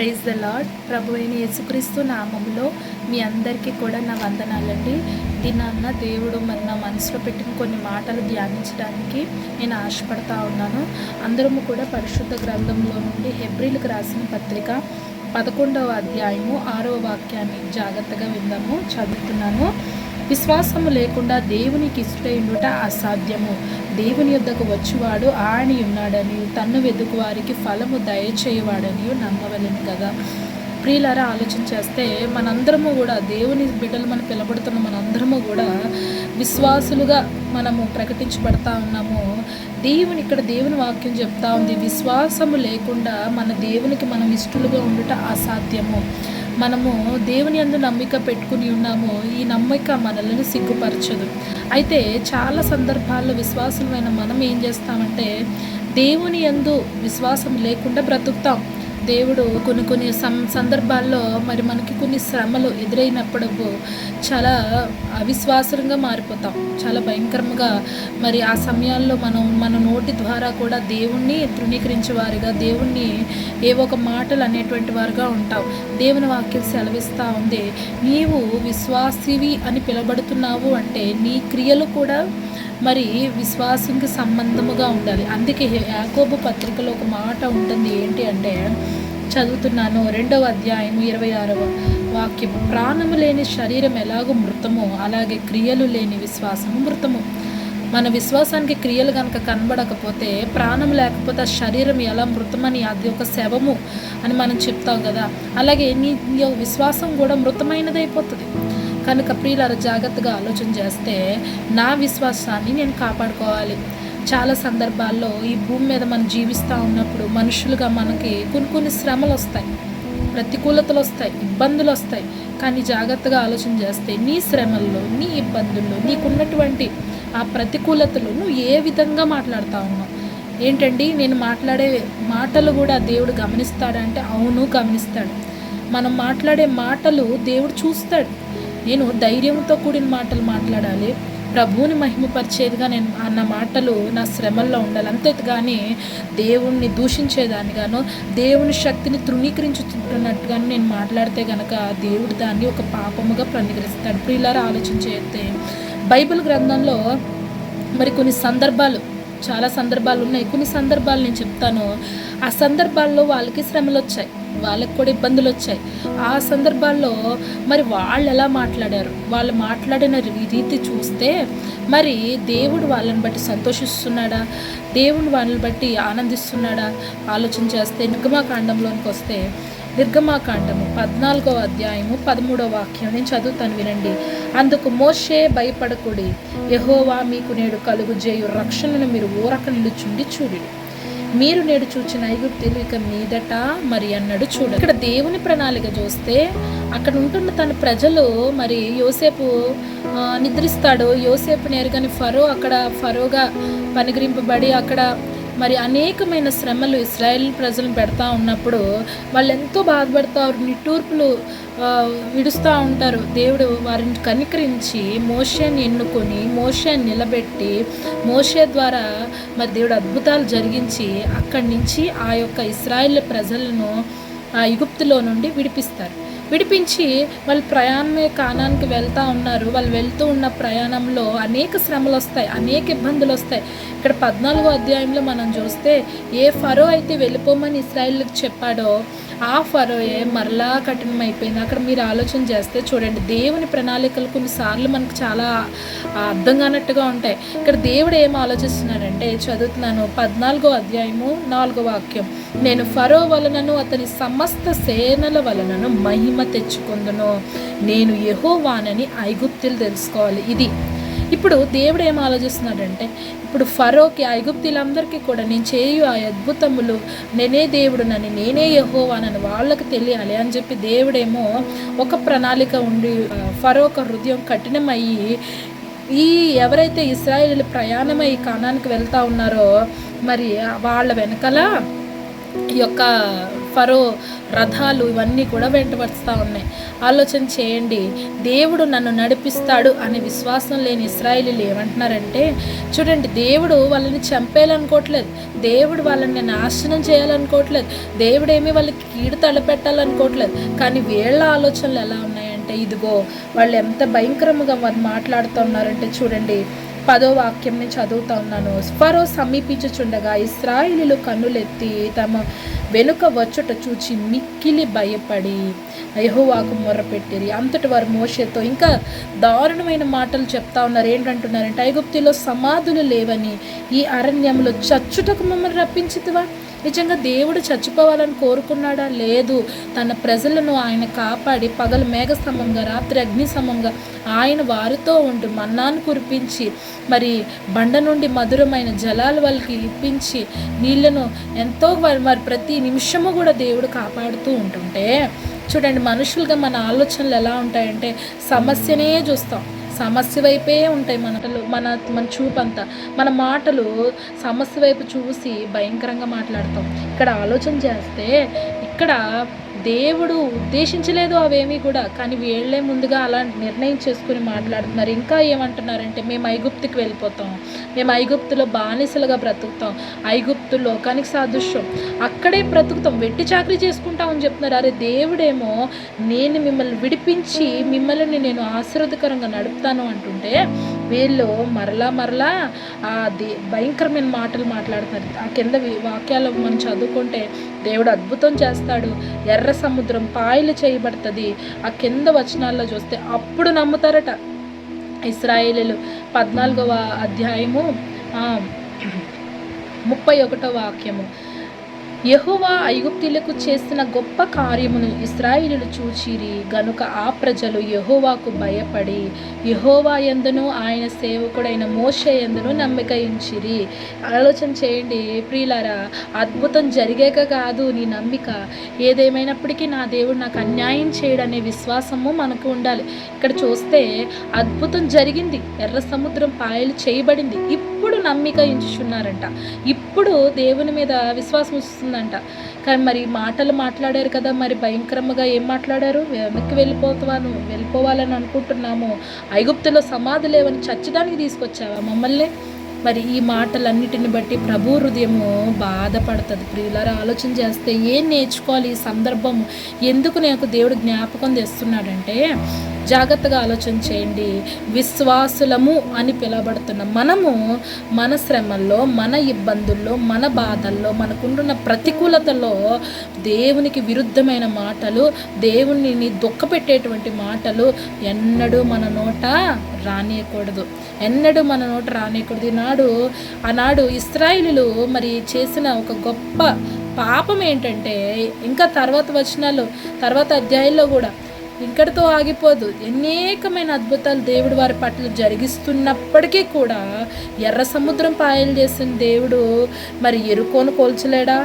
Praise the lord ప్రభు అయిన యేసుక్రీస్తు నామంలో మీ అందరికీ కూడా నా వందనాలండి. దినాన్న దేవుడు మరి నా మనసులో పెట్టిన కొన్ని మాటలు ధ్యానించడానికి నేను ఆశపడతా ఉన్నాను. అందరము కూడా పరిశుద్ధ గ్రంథంలో నుండి హెబ్రిల్కి రాసిన పత్రిక పదకొండవ అధ్యాయము ఆరవ వాక్యాన్ని జాగ్రత్తగా విందాము. చదువుతున్నాను. విశ్వాసము లేకుండా దేవునికి ఇష్టయుండుట అసాధ్యము. దేవుని యొద్దకు వచ్చువాడు ఆని ఉన్నాడని తన్ను వెతుకు వారికి ఫలము దయచేయవాడని నమ్మవలను కదా. ప్రియులారా ఆలోచన చేస్తే మనందరము కూడా దేవుని బిడ్డలు మనం పిలబడుతున్న మనందరము కూడా విశ్వాసులుగా మనము ప్రకటించబడతా ఉన్నాము. దేవుని ఇక్కడ దేవుని వాక్యం చెప్తా ఉంది విశ్వాసము లేకుండా మన దేవునికి మనం ఇష్టలుగా ఉండుట అసాధ్యము. మనము దేవుని అందు నమ్మిక పెట్టుకుని ఉన్నాము ఈ నమ్మిక మనల్ని సిగ్గుపరచదు. అయితే చాలా సందర్భాల్లో విశ్వాసమైన మనం ఏం చేస్తామంటే దేవుని యందు విశ్వాసం లేకుండా బ్రతుకుతాం. దేవుడు కొన్ని కొన్ని సం సందర్భాల్లో మరి మనకి కొన్ని శ్రమలు ఎదురైనప్పుడు చాలా అవిశ్వాసంగా మారిపోతాం. చాలా భయంకరంగా మరి ఆ సమయాల్లో మనం మన నోటి ద్వారా కూడా దేవుణ్ణి తృణీకరించే వారిగా దేవుణ్ణి ఏ ఒక మాటలు అనేటువంటి వారుగా ఉంటాం. దేవుని వాక్యం సెలవిస్తూ ఉంది. నీవు విశ్వాసివి అని పిలబడుతున్నావు అంటే నీ క్రియలు కూడా మరి విశ్వాసంకి సంబంధముగా ఉండాలి. అందుకే యాకోబు పత్రికలో ఒక మాట ఉంటుంది. ఏంటి అంటే చదువుతున్నాను. రెండవ అధ్యాయం ఇరవై ఆరవ వాక్యం ప్రాణము లేని శరీరం ఎలాగో మృతమో అలాగే క్రియలు లేని విశ్వాసము మృతము. మన విశ్వాసానికి క్రియలు కనుక కనబడకపోతే ప్రాణం లేకపోతే ఆ శరీరం ఎలా మృతమని అది ఒక శవము అని మనం చెప్తాం కదా. అలాగే నీ నీ విశ్వాసం కూడా మృతమైనదైపోతుంది. కనుక ప్రియులారు జాగ్రత్తగా ఆలోచన చేస్తే నా విశ్వాసాన్ని నేను కాపాడుకోవాలి. చాలా సందర్భాల్లో ఈ భూమి మీద మనం జీవిస్తూ ఉన్నప్పుడు మనుషులుగా మనకి కొన్ని కొన్ని శ్రమలు వస్తాయి ప్రతికూలతలు వస్తాయి ఇబ్బందులు వస్తాయి. కానీ జాగ్రత్తగా ఆలోచన చేస్తే నీ శ్రమల్లో నీ ఇబ్బందుల్లో నీకున్నటువంటి ఆ ప్రతికూలతలు నువ్వు ఏ విధంగా మాట్లాడుతూ ఉన్నావు? ఏంటండి? నేను మాట్లాడే మాటలు కూడా దేవుడు గమనిస్తాడంటే అవును గమనిస్తాడు. మనం మాట్లాడే మాటలు దేవుడు చూస్తాడు. నేను ధైర్యంతో కూడిన మాటలు మాట్లాడాలి. ప్రభువుని మహిమపరిచేదిగా నేను అన్న మాటలు నా శ్రమల్లో ఉండాలి. అంతే కానీ దేవుణ్ణి దూషించేదానిగాను దేవుని శక్తిని తృణీకరించుతున్నట్టుగాను నేను మాట్లాడితే గనక దేవుడు దాన్ని ఒక పాపముగా ప్రణీకరిస్తాడు. ప్రియులారా ఆలోచించేస్తే ఆలోచన చేస్తే బైబిల్ గ్రంథంలో మరి కొన్ని సందర్భాలు చాలా సందర్భాలు ఉన్నాయి. కొన్ని సందర్భాలు నేను చెప్తాను. ఆ సందర్భాల్లో వాళ్ళకి శ్రమలు వచ్చాయి వాళ్ళకి కూడా ఇబ్బందులు వచ్చాయి. ఆ సందర్భాల్లో మరి వాళ్ళు ఎలా మాట్లాడారు? వాళ్ళు మాట్లాడిన రీతి చూస్తే మరి దేవుడు వాళ్ళని బట్టి సంతోషిస్తున్నాడా? దేవుడు వాళ్ళని బట్టి ఆనందిస్తున్నాడా? ఆలోచన చేస్తే నిర్గమాకాండంలోనికి వస్తే నిర్గమాకాండము పద్నాలుగో అధ్యాయము పదమూడో వాక్యం నేను చదువుతాను వినండి. అందుకు మోషే భయపడకుడి. యహోవా మీకు నేడు కలుగు చేయు రక్షణను మీరు ఊరక నిలుచుండి చూడు మీరు నేడు చూచిన ఐగుప్తులు ఇక మీదట మరి అన్నాడు చూడ. ఇక్కడ దేవుని ప్రణాళిక చూస్తే అక్కడ ఉంటున్న తన ప్రజలు మరి యోసేపు నిద్రిస్తాడు. యోసేపు నేరుగాని ఫరో అక్కడ ఫరోగా పనిగరింపబడి అక్కడ మరి అనేకమైన శ్రమలు ఇస్రాయేల్ ప్రజలను పెడతా ఉన్నప్పుడు వాళ్ళు ఎంతో బాధపడతారు నిట్టూర్పులు విడుస్తూ ఉంటారు. దేవుడు వారిని కనికరించి మోషని ఎన్నుకొని మోషని నిలబెట్టి మోషే ద్వారా మరి దేవుడు అద్భుతాలు జరిగించి అక్కడి నుంచి ఆ యొక్క ఇస్రాయేల్ ప్రజలను ఆ యుగుప్తులో నుండి విడిపిస్తారు. విడిపించి వాళ్ళు ప్రయాణమే కానానికి వెళ్తూ ఉన్నారు. వాళ్ళు వెళ్తూ ఉన్న ప్రయాణంలో అనేక శ్రమలు వస్తాయి అనేక ఇబ్బందులు వస్తాయి. ఇక్కడ పద్నాలుగో అధ్యాయంలో మనం చూస్తే ఏ ఫరో అయితే వెళ్ళిపోమని ఇస్రాయిల్కి చెప్పాడో ఆ ఫరోయే మరలా కఠినమైపోయింది అక్కడ మీరు ఆలోచన చేస్తే చూడండి దేవుని ప్రణాళికలు కొన్నిసార్లు మనకు చాలా అర్థం కానట్టుగా ఉంటాయి. ఇక్కడ దేవుడు ఏం ఆలోచిస్తున్నాడంటే చదువుతున్నాను పద్నాలుగో అధ్యాయము నాలుగో వాక్యం. నేను ఫరో వలనను అతని సమస్త సేనల వలనను మహిమ తెచ్చుకుందును. నేను యహోవానని ఐగుప్తులు తెలుసుకోవాలి. ఇది ఇప్పుడు దేవుడు ఏం ఆలోచిస్తున్నాడంటే ఇప్పుడు ఫరోకి ఐగుప్తులందరికీ కూడా నేను చేయు ఆ అద్భుతములు నేనే దేవుడునని నేనే యహోవానని వాళ్ళకి తెలియాలి అని చెప్పి దేవుడేమో ఒక ప్రణాళిక ఉండి ఫరో ఒక హృదయం కఠినమయ్యి ఈ ఎవరైతే ఇస్రాయేల్ ప్రయాణమై కానానికి వెళ్తా ఉన్నారో మరి వాళ్ళ వెనకాల ఈ యొక్క ఫరో రథాలు ఇవన్నీ కూడా వెంటపరుస్తూ ఉన్నాయి. ఆలోచన చేయండి. దేవుడు నన్ను నడిపిస్తాడు అనే విశ్వాసం లేని ఇస్రాయిలీలు ఏమంటున్నారంటే చూడండి దేవుడు వాళ్ళని చంపేయాలనుకోవట్లేదు. దేవుడు వాళ్ళని నాశనం చేయాలనుకోవట్లేదు. దేవుడు ఏమీ వాళ్ళకి కీడు తలపెట్టాలనుకోవట్లేదు. కానీ వీళ్ళ ఆలోచనలు ఎలా ఉన్నాయంటే ఇదిగో వాళ్ళు ఎంత భయంకరంగా వారు మాట్లాడుతున్నారంటే చూడండి పదో వాక్యం చదువుతా ఉన్నాను ఫరో సమీపించుచుండగా ఇస్రాయిలీలు కన్నులెత్తి తమ వెనుక వచ్చుట చూచి మిక్కిలి భయపడి యహోవాకు మొర్రపెట్టిరి అంతటి వారు మోషేతో ఇంకా దారుణమైన మాటలు చెప్తా ఉన్నారు. ఏంటంటున్నారంటే ఐగుప్తిలో సమాధులు లేవని ఈ అరణ్యంలో చచ్చుటకు మమ్మల్ని రప్పించితివా? నిజంగా దేవుడు చచ్చిపోవాలని కోరుకున్నాడా? లేదు. తన ప్రజలను ఆయన కాపాడి పగలు మేఘస్తంభంగా రాత్రి అగ్నిస్తంభంగా ఆయన వారితో ఉండి మన్నాను కురిపించి మరి బండ నుండి మధురమైన జలాలు వాళ్ళకి ఇప్పించి నీళ్ళను ఎంతో మరి ప్రతి నిమిషము కూడా దేవుడు కాపాడుతూ ఉంటుంటే చూడండి మనుషులుగా మన ఆలోచనలు ఎలా ఉంటాయంటే సమస్యనే చూస్తాం. సమస్య వైపే ఉంటాయి మనటలు మన మన చూపంతా. మన మాటలు సమస్య వైపు చూసి భయంకరంగా మాట్లాడతాం. ఇక్కడ ఆలోచన చేస్తే ఇక్కడ దేవుడు ఉద్దేశించలేదు అవేమీ కూడా కానీ వీళ్ళే ముందుగా అలా నిర్ణయం చేసుకుని మాట్లాడుతున్నారు. ఇంకా ఏమంటున్నారంటే మేము ఐగుప్తుకి వెళ్ళిపోతాం. మేము ఐగుప్తులో బానిసలుగా బ్రతుకుతాం. ఐగుప్తు లోకానికి సాదృశ్యం. అక్కడే బ్రతుకుతాం. వెట్టి చాకరీ చేసుకుంటామని చెప్తున్నారు. అరే దేవుడేమో నేను మిమ్మల్ని విడిపించి మిమ్మల్ని నేను ఆశీర్వదకరంగా నడుపుతాను అంటుంటే వీళ్ళు మరలా మరలా ఆ దే భయంకరమైన మాటలు మాట్లాడుతున్నారు. ఆ కింద వాక్యాలు మనం చదువుకుంటే దేవుడు అద్భుతం చేస్తాడు. ఎర్ర సముద్రం పాయలు చేయబడుతుంది. ఆ కింద వచనాల్లో చూస్తే అప్పుడు నమ్ముతారట ఇస్రాయేలీలు. పద్నాలుగవ అధ్యాయము ముప్పై ఒకటో వాక్యము. యహువా ఐగుప్తులకు చేసిన గొప్ప కార్యమును ఇస్రాయిలు చూచిరి. గనుక ఆ ప్రజలు యహోవాకు భయపడి యహోవా ఎందును ఆయన సేవకుడైన మోష ఎందును నమ్మిక ఉంచిరి ఆలోచన చేయండి ప్రియులారా అద్భుతం జరిగాక కాదు నీ నమ్మిక. ఏదేమైనప్పటికీ నా దేవుడు నాకు అన్యాయం చేయడనే విశ్వాసము మనకు ఉండాలి. ఇక్కడ చూస్తే అద్భుతం జరిగింది ఎర్ర సముద్రం పాయలు చేయబడింది. ఇప్పుడు నమ్మిక ఎంచుచున్నారంట ఇప్పుడు దేవుని మీద విశ్వాసం వస్తుందంట కానీ మరి మాటలు మాట్లాడారు కదా మరి భయంకరంగా ఏం మాట్లాడారు? వెనక్కి వెళ్ళిపోతాను వెళ్ళిపోవాలని అనుకుంటున్నాము. ఐగుప్తులో సమాధి లేవని చచ్చడానికి తీసుకొచ్చావా మమ్మల్ని? మరి ఈ మాటలన్నిటిని బట్టి ప్రభు హృదయము బాధపడుతుంది. ప్రియులారా ఆలోచన చేస్తే ఏం నేర్చుకోవాలి ఈ సందర్భం ఎందుకు నాకు దేవుడు జ్ఞాపకం తెస్తున్నాడంటే జాగ్రత్తగా ఆలోచన చేయండి. విశ్వాసులము అని పిలవబడుతున్న మనము మన శ్రమల్లో మన ఇబ్బందుల్లో మన బాధల్లో మనకుంటున్న ప్రతికూలతలో దేవునికి విరుద్ధమైన మాటలు దేవునిని దుఃఖపెట్టేటువంటి మాటలు ఎన్నడూ మన నోట రానియకూడదు. ఎన్నడూ మన నోట రానియకూడదు. ఈనాడు ఆనాడు ఇస్రాయిలు మరి చేసిన ఒక గొప్ప పాపం ఏంటంటే ఇంకా తర్వాత వచనాలు తర్వాత అధ్యాయంలో కూడా ఇంకటితో ఆగిపోదు. అనేకమైన అద్భుతాలు దేవుడు వారి పట్ల జరిగిస్తున్నప్పటికీ కూడా ఎర్ర సముద్రం పాయలు చేసిన దేవుడు మరి ఎరుకోను కోల్చలేడా?